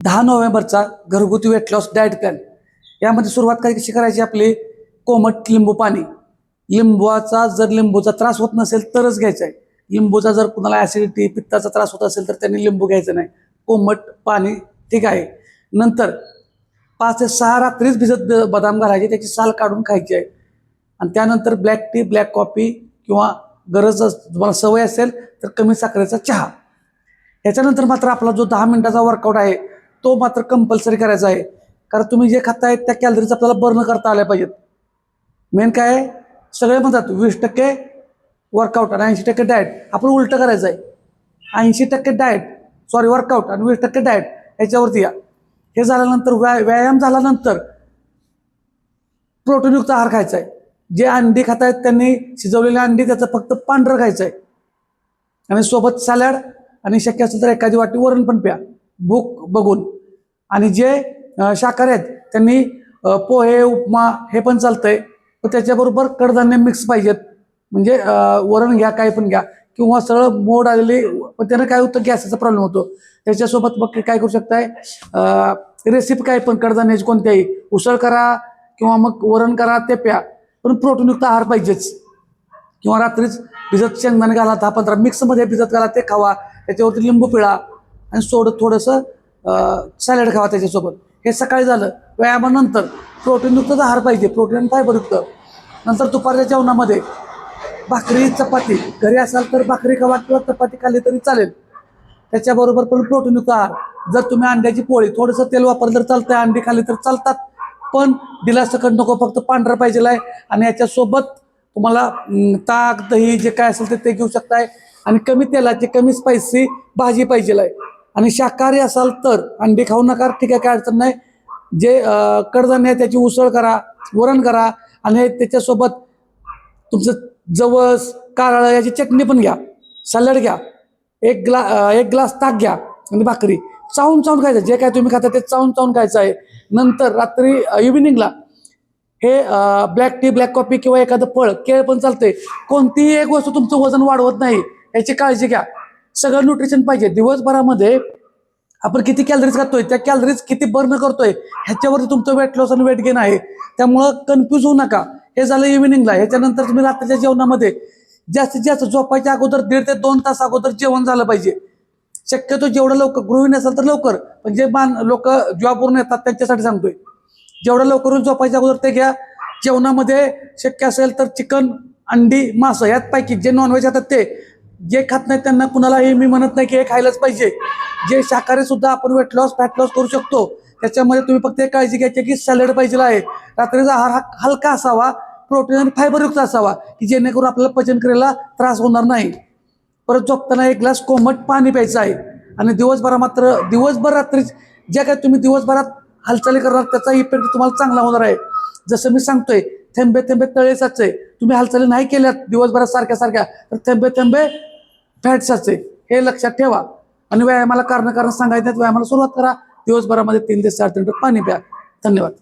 दहा नोव्हेंबरचा घरगुती weight loss diet plan यामध्ये सुरुवात काय कशी करायची आपली? कोमट लिंबू पाणी. लिंबूचा जर लिंबूचा त्रास होत नसेल तरच घ्यायचा आहे. लिंबूचा जर कुणाला ॲसिडिटी पित्ताचा त्रास होत असेल तर त्यांनी लिंबू घ्यायचं नाही. कोमट पाणी ठीक आहे. नंतर पाच ते सहा रात्रीच भिजत बदाम घालायचे त्याची साल काढून खायची आहे. आणि त्यानंतर ब्लॅक टी ब्लॅक कॉफी किंवा गरज तुम्हाला सवय असेल तर कमी साखरेचा चहा. याच्यानंतर मात्र आपला जो दहा मिनिटाचा वर्कआउट आहे तो मात्र कंपल्सरी करायचा आहे. कारण तुम्ही जे खाताय त्या कॅलरीज आपल्याला बर्न करता आल्या पाहिजेत. मेन काय आहे? सगळे म्हणतात वीस टक्के वर्कआउट आणि ऐंशी टक्के डाएट आपण उलटं करायचं आहे. ऐंशी टक्के डाएट सॉरी वर्कआउट आणि वीस टक्के डाएट ह्याच्यावरती या. हे झाल्यानंतर व्या व्यायाम झाल्यानंतर प्रोटीनयुक्त आहार खायचा आहे. जे अंडी खात आहेत त्यांनी शिजवलेली अंडी त्याचं फक्त पांढरं खायचं आहे. आणि सोबत सॅलॅड आणि शक्य असेल तर एखादी वाटी वरण पण प्या. भूक बघून. आणि जे शाकाहारी आहेत त्यांनी पोहे उपमा हे पण चालतंय. पण त्याच्याबरोबर कडधान्य मिक्स पाहिजेत. म्हणजे वरण घ्या काही पण घ्या. किंवा सरळ मोड आलेली पण त्यानं काय होतं गॅसचा प्रॉब्लेम होतो. त्याच्यासोबत मग काय करू शकताय? रेसिपी काय पण कडधान्याची कोणत्याही. उसळ करा किंवा मग वरण करा ते प्या. पण प्रोटीनयुक्त आहार पाहिजेच. किंवा रात्रीच भिजत शेंगदाणे घाला दहा पंधरा. मिक्समध्ये भिजत घाला ते खावा. त्याच्यावरती लिंबू पिळा. आणि सोडं थोडंसं सॅलड खावा त्याच्यासोबत. हे सकाळी झालं. व्यायामानंतर प्रोटीनयुक्त आहार पाहिजे. प्रोटीन आणि फायबरयुक्त नंतर दुपारच्या जेवणामध्ये भाकरी चपाती. घरी असाल तर भाकरी खावा किंवा चपाती खाल्ली तरी चालेल. त्याच्याबरोबर पण प्रोटीनयुक्त आहार. जर तुम्ही अंड्याची पोळी थोडंसं तेल वापरलं तर चालतंय. अंडी खाल्ली तर चालतात. पण दिलासकट नको फक्त पांढरं पाहिजे आहे. आणि याच्यासोबत तुम्हाला ताक दही जे काय असेल ते ते घेऊ शकताय. आणि कमी तेलाची कमी स्पायसी भाजी पाहिजे आहे. आणि शाकाहारी असाल तर अंडी खाऊ नका ठीक आहे काय अडचण नाही. जे कडधान्य आहे त्याची उसळ करा वरण करा आणि त्याच्यासोबत तुमचं जवस कारळ याची चटणी पण घ्या सॅलड घ्या एक ग्ला एक ग्लास ताक घ्या आणि भाकरी. चावून चावून खायचं जे काय तुम्ही खाता ते चावून चावून खायचं आहे. नंतर रात्री इव्हिनिंगला हे ब्लॅक टी ब्लॅक कॉफी किंवा एखादं फळ केळ पण चालतंय. कोणतीही एक वस्तू तुमचं वजन वाढवत नाही याची काळजी घ्या. सगळं न्यूट्रिशन पाहिजे. दिवसभरामध्ये आपण किती कॅलरीज खातोय त्या कॅलरीज किती बर्न करतोय ह्याच्यावरती तुमचं वेट लॉस आणि वेट गेन आहे. त्यामुळं कन्फ्यूज होऊ नका. हे झालं इव्हिनिंगला ह्याच्यानंतर तुम्ही रात्रीच्या जेवणामध्ये जास्तीत जास्त झोपायच्या अगोदर दीड ते दोन तास अगोदर जेवण झालं पाहिजे. शक्यतो जेवढं लवकर गृहिणी असेल तर लवकर. पण जे मान लोक जॉबवरून येतात त्यांच्यासाठी सांगतोय. जेवढं लवकर झोपायच्या अगोदर ते घ्या. जेवणामध्ये शक्य असेल तर चिकन अंडी मासं यात पैकी जे नॉनव्हेज येतात ते जे खात नाहीत त्यांना कुणालाही मी म्हणत नाही की हे खायलाच पाहिजे. जे शाकाहारी सुद्धा आपण वेट लॉस फॅट लॉस करू शकतो त्याच्यामध्ये तुम्ही फक्त एक काळजी घ्यायची की सॅलड पाहिजे आहे. रात्रीचा आहार हा हलका असावा प्रोटीन आणि फायबरयुक्त असावा की जेणेकरून आपल्याला पचन क्रियेला त्रास होणार नाही. परत झोपताना एक ग्लास कोमट पाणी प्यायचं आहे. आणि दिवसभरा मात्र दिवसभर रात्री ज्या काय तुम्ही दिवसभरात हालचाली करणार त्याचा इफेक्ट तुम्हाला चांगला होणार आहे. जसं मी सांगतोय थेंबे थेंबे तळे साचे तुम्ही हालचाली नाही केल्यात दिवसभरात सारख्या सारख्या तर थेंबे थेंबे फॅट साचे हे लक्षात ठेवा. आणि व्यायामाला कारण कारण सांगायचं व्यायामाला सुरुवात करा. दिवसभरामध्ये तीन ते चार लिटर पाणी प्या. धन्यवाद.